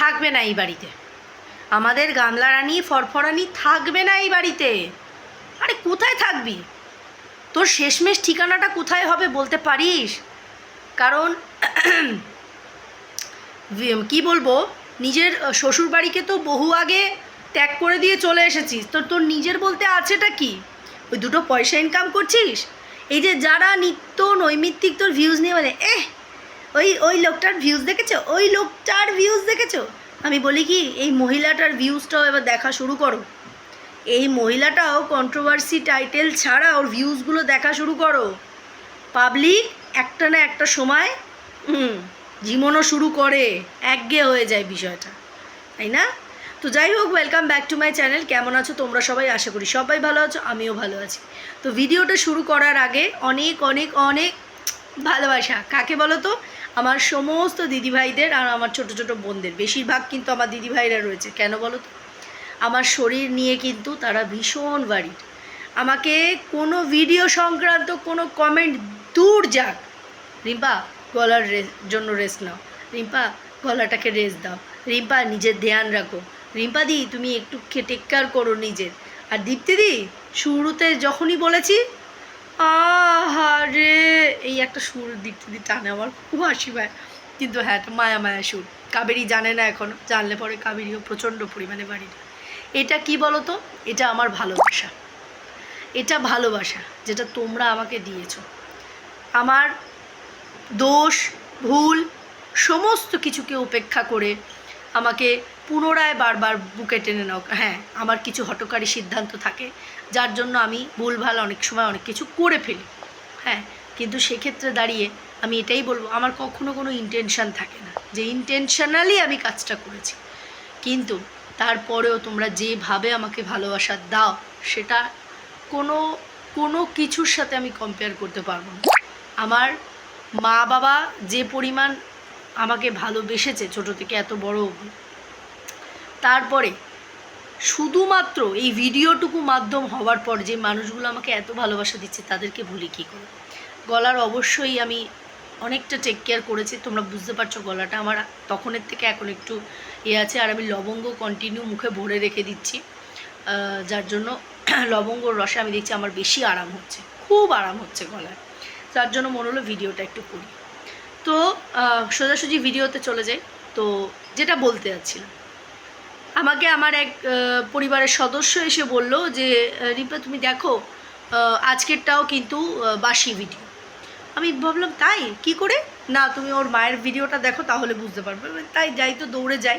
থাকবে না এই বাড়িতে। আমাদের গামলা রানী, ফরফরানি থাকবে না এই বাড়িতে। আরে কোথায় থাকবি? তোর শেষমেশ ঠিকানাটা কোথায় হবে বলতে পারিস? কারণ কি বলব, নিজের শ্বশুর বাড়িকে তো বহু আগে ত্যাগ করে দিয়ে চলে এসেছিস। তো তোর নিজের বলতে আছেটা কি? ওই দুটো পয়সা ইনকাম করছিস? এই যে যারা নিত্য নৈমিত্তিক তোর ভিউজ নিয়ে বলে, এহ ওই ওই লোকটার ভিউজ দেখেছ? ওই লোকটার ভিউজ দেখেছ? আমি বলি কি, এই মহিলাটার ভিউজটাও এবার দেখা শুরু করো। এই মহিলাটাও কন্ট্রোভার্সি টাইটেল ছাড়া ওর ভিউজগুলো দেখা শুরু করো। পাবলিক একটা না একটা সময় জীবনও শুরু করে একঘেয়ে হয়ে যায় বিষয়টা। তাই না? তো যাই হোক welcome back to my channel কেমন আছো তোমরা সবাই? আশা করি সবাই ভালো আছো, আমিও ভালো আছি। তো ভিডিওটা শুরু করার আগে অনেক অনেক অনেক ভালোবাসা। কাকে বলো তো? আমার সমস্ত দিদিভাইদের আর আমার ছোট ছোট বোনদের। বেশিরভাগ কিন্তু আমার দিদিভাইরা রয়েছে। কেন বলো তো? আমার শরীর নিয়ে কিন্তু তারা ভীষণ বাড়ি আমাকে কোনো ভিডিও সংক্রান্ত কোনো কমেন্ট দূর যাক। রিম্পা, গলার জন্য রেস্ট নাও। রিম্পা, গলাটাকে রেস্ট দাও। রিম্পা, নিজের ধ্যান রাখো। রিম্পা দি, তুমি একটু টেক কেয়ার করো নিজের। আর দীপ্তি দি, শুরুতে যখনই বলেছি আহা রে এই একটা সুর দীপ্তি দি টানে আমার। খুব হাসি পায়। কিন্তু হ্যাঁ একটা মায়া মায়া সুর। কাবেরি জানে না এখন, জানলে পরে কাবেরিও প্রচণ্ড পরিমাণে বাড়িটা এটা কি বলো তো এটা আমার ভালোবাসা। এটা ভালোবাসা যেটা তোমরা আমাকে দিয়েছ। আমার দোষ, ভুল, সমস্ত কিছুকে উপেক্ষা করে আমাকে পুনরায় বারবার বুকে টেনে নাও। হ্যাঁ আমার কিছু হটকারী সিদ্ধান্ত থাকে, যার জন্য আমি ভুলভাল অনেক সময় অনেক কিছু করে ফেলি। হ্যাঁ কিন্তু সেক্ষেত্রে দাঁড়িয়ে আমি এটাই বলব, আমার কখনো কোনো ইন্টেনশান থাকে না যে ইন্টেনশনালি আমি কাজটা করেছি। কিন্তু তারপরেও তোমরা যেভাবে আমাকে ভালোবাসা দাও, সেটা কোনো কোনো কিছুর সাথে আমি কম্পেয়ার করতে পারব না। আমার মা বাবা যে পরিমাণ আমাকে ভালোবেসেছে ছোটো থেকে এত বড় তারপরে শুধুমাত্র এই ভিডিওটুকু মাধ্যম হওয়ার পর যে মানুষগুলো আমাকে এত ভালোবাসা দিচ্ছে, তাদেরকে ভুলি কী করে গলার অবশ্যই আমি অনেকটা টেক কেয়ার করেছি। তোমরা বুঝতে পারছ গলাটা আমার তখনের থেকে এখন একটু এ আছে আর আমি লবঙ্গ কন্টিনিউ মুখে ভরে রেখে দিচ্ছি। যার জন্য লবঙ্গর রসে আমি দেখছি আমার বেশি আরাম হচ্ছে, খুব আরাম হচ্ছে গলায়। যার জন্য মনে হলো ভিডিওটা একটু করি। তো সোজাসুজি ভিডিওতে চলে যাই। তো, যেটা বলতে যাচ্ছিলাম আমাকে আমার এক পরিবারের সদস্য এসে বলল যে রিপা, তুমি দেখো আজকেরটাও কিন্তু বাসি ভিডিও আমি ভাবলাম, তাই? কি করে? না, তুমি ওর মায়ের ভিডিওটা দেখো, তাহলে বুঝতে পারবে। তাই যাই তো, দৌড়ে যাই।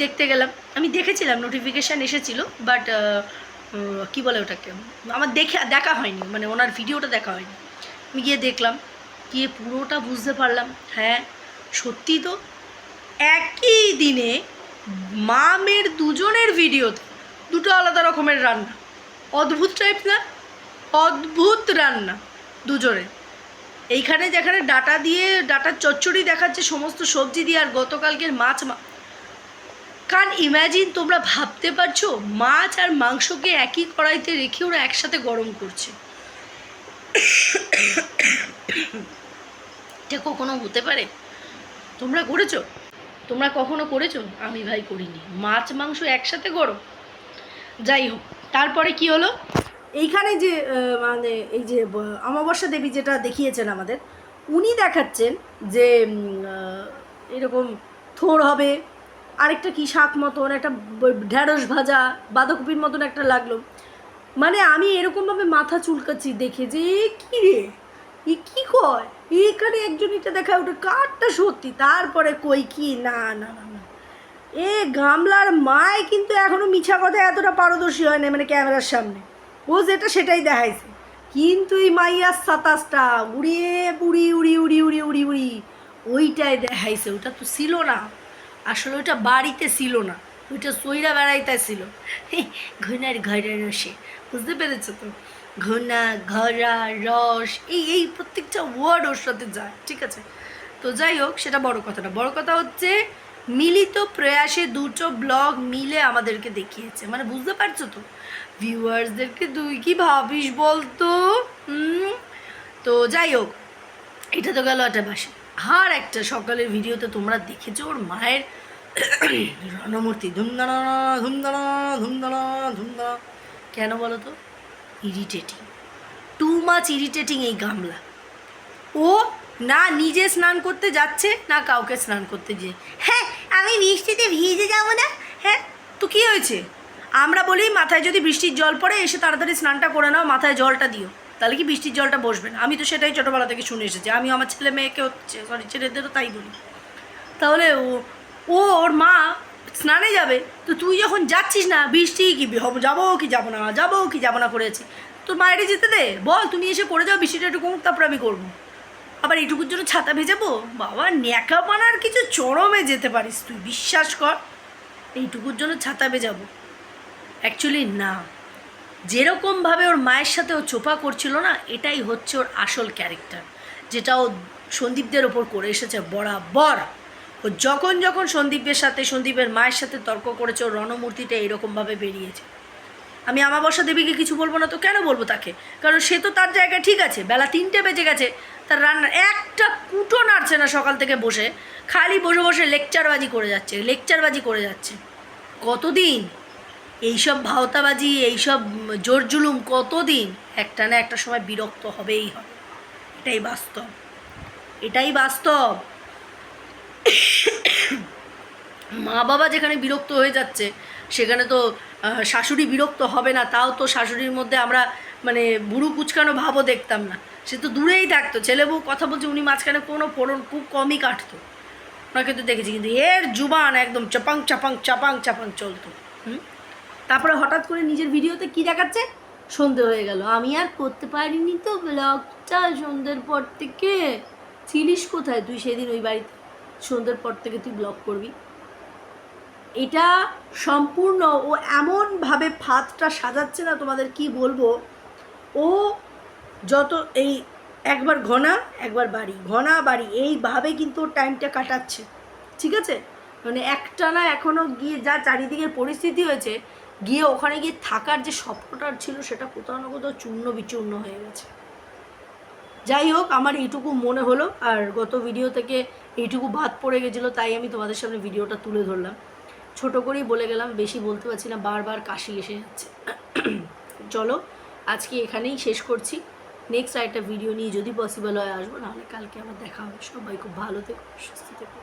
দেখতে গেলাম। আমি দেখেছিলাম নোটিফিকেশান এসেছিল বাট কি বলে ওটাকে? আমার দেখে, দেখা হয়নি মানে ওনার ভিডিওটা দেখা হয়নি। আমি গিয়ে দেখলাম, গিয়ে পুরোটা বুঝতে পারলাম। হ্যাঁ সত্যি তো, একই দিনে মা মেয়ের দুজনের ভিডিওতে দুটো আলাদা রকমের রান্না। অদ্ভুত টাইপ না, অদ্ভুত রান্না দুজনের। এইখানে যেখানে ডাটা দিয়ে ডাটার চচ্চড়ি দেখাচ্ছে সমস্ত সবজি দিয়ে আর গতকালকের মাছ মা কারণ ইম্যাজিন তোমরা ভাবতে পারছ, মাছ আর মাংসকে একই কড়াইতে রেখে ওরা একসাথে গরম করছে। এটা কখনো হতে পারে? তোমরা করেছ? তোমরা কখনো করেছ? আমি ভাই করিনি। মাছ, মাংস একসাথে গরম? যাই হোক, তারপরে কি হলো? এইখানে যে মানে এই যে অমাবস্যা দেবী যেটা দেখিয়েছেন আমাদের, উনি দেখাচ্ছেন যে এরকম থোর হবে, আরেকটা কি শাক মতন, একটা ঢ্যাঁড়স ভাজা, বাঁধাকপির মতন একটা লাগল। মানে আমি এরকমভাবে মাথা চুলকাচ্ছি দেখে যে কী রে? কি কয়? এখানে একজন এটা দেখা ওটা কারটা সত্যি, তারপরে কই কি? না না না না। এ গামলার মায় কিন্তু এখনও মিছা কথা এতটা পারদর্শী হয় না মানে ক্যামেরার সামনে। ও যেটা সেটাই দেখাইছে। কিন্তু এই মাইয়ার সাতাশটা উড়িয়ে উড়ি উড়ি উড়ি উড়ি উড়ি উড়ি ওইটাই দেখাইছে। ওটা তো ছিল না। আসলে ওইটা বাড়িতে ছিল না। ওইটা সইরা বেড়াইতে ছিল। ঘনার ঘরের রসে বুঝতে পেরেছ তো? ঘনা, ঘরা, রস, এই এই প্রত্যেকটা ওয়ার্ড ওর সাথে যায়, ঠিক আছে? তো যাই হোক, সেটা বড় কথা না বড় কথা হচ্ছে, মিলিত প্রয়াসে দুটো ব্লগ মিলে আমাদেরকে দেখিয়েছে। মানে বুঝতে পারছ তো? ভিউয়ার্সদেরকে তুই কি ভাবিস বলতো? তো যাই হোক, এটা তো গেল একটা বাসে। আর একটা সকালের ভিডিওতে তোমরা দেখেছ ওর মায়ের রণমূর্তি। ধুমদানা ধুমদানা ধুমদানা ধুমদানা কেন বলো তো? ইরিটেটিং টু মাচ ইরিটেটিং এই গামলা। ও না নিজে স্নান করতে যাচ্ছে, না কাউকে স্নান করতে যে হ্যাঁ আমি বৃষ্টিতে ভিজে যাব না। হ্যাঁ তো কী হয়েছে? আমরা বলি মাথায় যদি বৃষ্টির জল পড়ে, এসে তাড়াতাড়ি স্নানটা করে নাও, মাথায় জলটা দিও। তাহলে কি বৃষ্টির জলটা বসবে না? আমি তো সেটাই ছোটোবেলা থেকে শুনে এসেছি। আমি আমার ছেলে মেয়েকে হচ্ছে সরি ছেলেদেরও তাই বলি। তাহলে ও ও, ওর মা স্নানে যাবে, তো তুই যখন যাচ্ছিস না, বৃষ্টি কি যাব কি যাব না, যাব কি যাব না করেছি। তোর মায়েরই যেতে দে, বল, তুমি এসে করে যাও, বৃষ্টিটা একটু কমুক, তারপর আমি করব। আবার এইটুকুর জন্য ছাতা ভেজাবো? বাবা, ন্যাকা বানার কিছু চরমে যেতে পারিস তুই, বিশ্বাস কর। এইটুকুর জন্য ছাতা ভেজাবো। অ্যাকচুয়ালি না। যেরকমভাবে ওর মায়ের সাথে ও চোপা করছিল না, এটাই হচ্ছে ওর আসল ক্যারেক্টার যেটা ও সন্দীপদের ওপর করে এসেছে, বরাবর। ও যখন যখন সন্দীপের সাথে, সন্দীপের মায়ের সাথে তর্ক করেছে ওর রণমূর্তিটা এরকমভাবে বেরিয়েছে। আমি আমাবস্যা দেবীকে কিছু বলব না তো কেন বলব তাকে? কারণ সে তো তার জায়গায় ঠিক আছে, বেলা তিনটে বেজে গেছে, তার রান্নার একটা কুটো নাড়ছে না সকাল থেকে বসে, খালি বসে বসে লেকচারবাজি করে যাচ্ছে, লেকচারবাজি করে যাচ্ছে। কতদিন? এইসব ভাওতাবাজি, এইসব জোর জুলুম কতদিন? একটা না একটা সময় বিরক্ত হবেই হবে। এটাই বাস্তব। এটাই বাস্তব। মা বাবা যেখানে বিরক্ত হয়ে যাচ্ছে, সেখানে তো শাশুড়ি বিরক্ত হবে না, তাও তো শাশুড়ির মধ্যে আমরা মানে বুড়ো কুচকানো ভাবও দেখতাম না। সে তো দূরেই থাকতো, ছেলে বউ কথা বলছে, উনি মাঝখানে কোনো ফোড়ন খুব কমই কাটতো। ওনাকে তো দেখেছি, কিন্তু এর জুবান একদম চাপাং চাপাং চাপাং চাপাং চলতো। হুম? তারপরে হঠাৎ করে নিজের ভিডিওতে কি দেখাচ্ছে? সন্ধে হয়ে গেল। আমি আর করতে পারিনি তো ব্লগটা সন্ধ্যের পর থেকে। ছিলিস কোথায়? তুই সেদিন ওই বাড়িতে সন্ধ্যের পর থেকে তুই ব্লক করবি। এটা সম্পূর্ণ ও এমনভাবে ফাঁদটা সাজাচ্ছে না তোমাদের কি বলব? ও যত এই একবার ঘনা, একবার বাড়ি। ঘনা, বাড়ি। এইভাবে কিন্তু ওর টাইমটা কাটাচ্ছে। ঠিক আছে? মানে একটা না এখনও গিয়ে যা চারিদিকের পরিস্থিতি হয়েছে, গিয়ে ওখানে গিয়ে থাকার যে স্বপ্নটা ছিল, সেটা কোথাও না কোথাও চূর্ণ বিচূর্ণ হয়ে গেছে। যাই হোক, আমার এইটুকু মনে হলো। আর গত ভিডিও থেকে এইটুকু বাদ পড়ে গেছিল, তাই আমি তোমাদের সামনে ভিডিওটা তুলে ধরলাম। ছোট করেই বলে গেলাম, বেশি বলতে পারছি না, বারবার কাশি এসে যাচ্ছে। চলো, আজকে এখানেই শেষ করছি। নেক্সট আরেকটা ভিডিও নিয়ে যদি পসিবল হয় আসব, নাহলে কালকে আমার দেখা হবে। সবাই খুব ভালো থেকো, সুস্থ থেকো।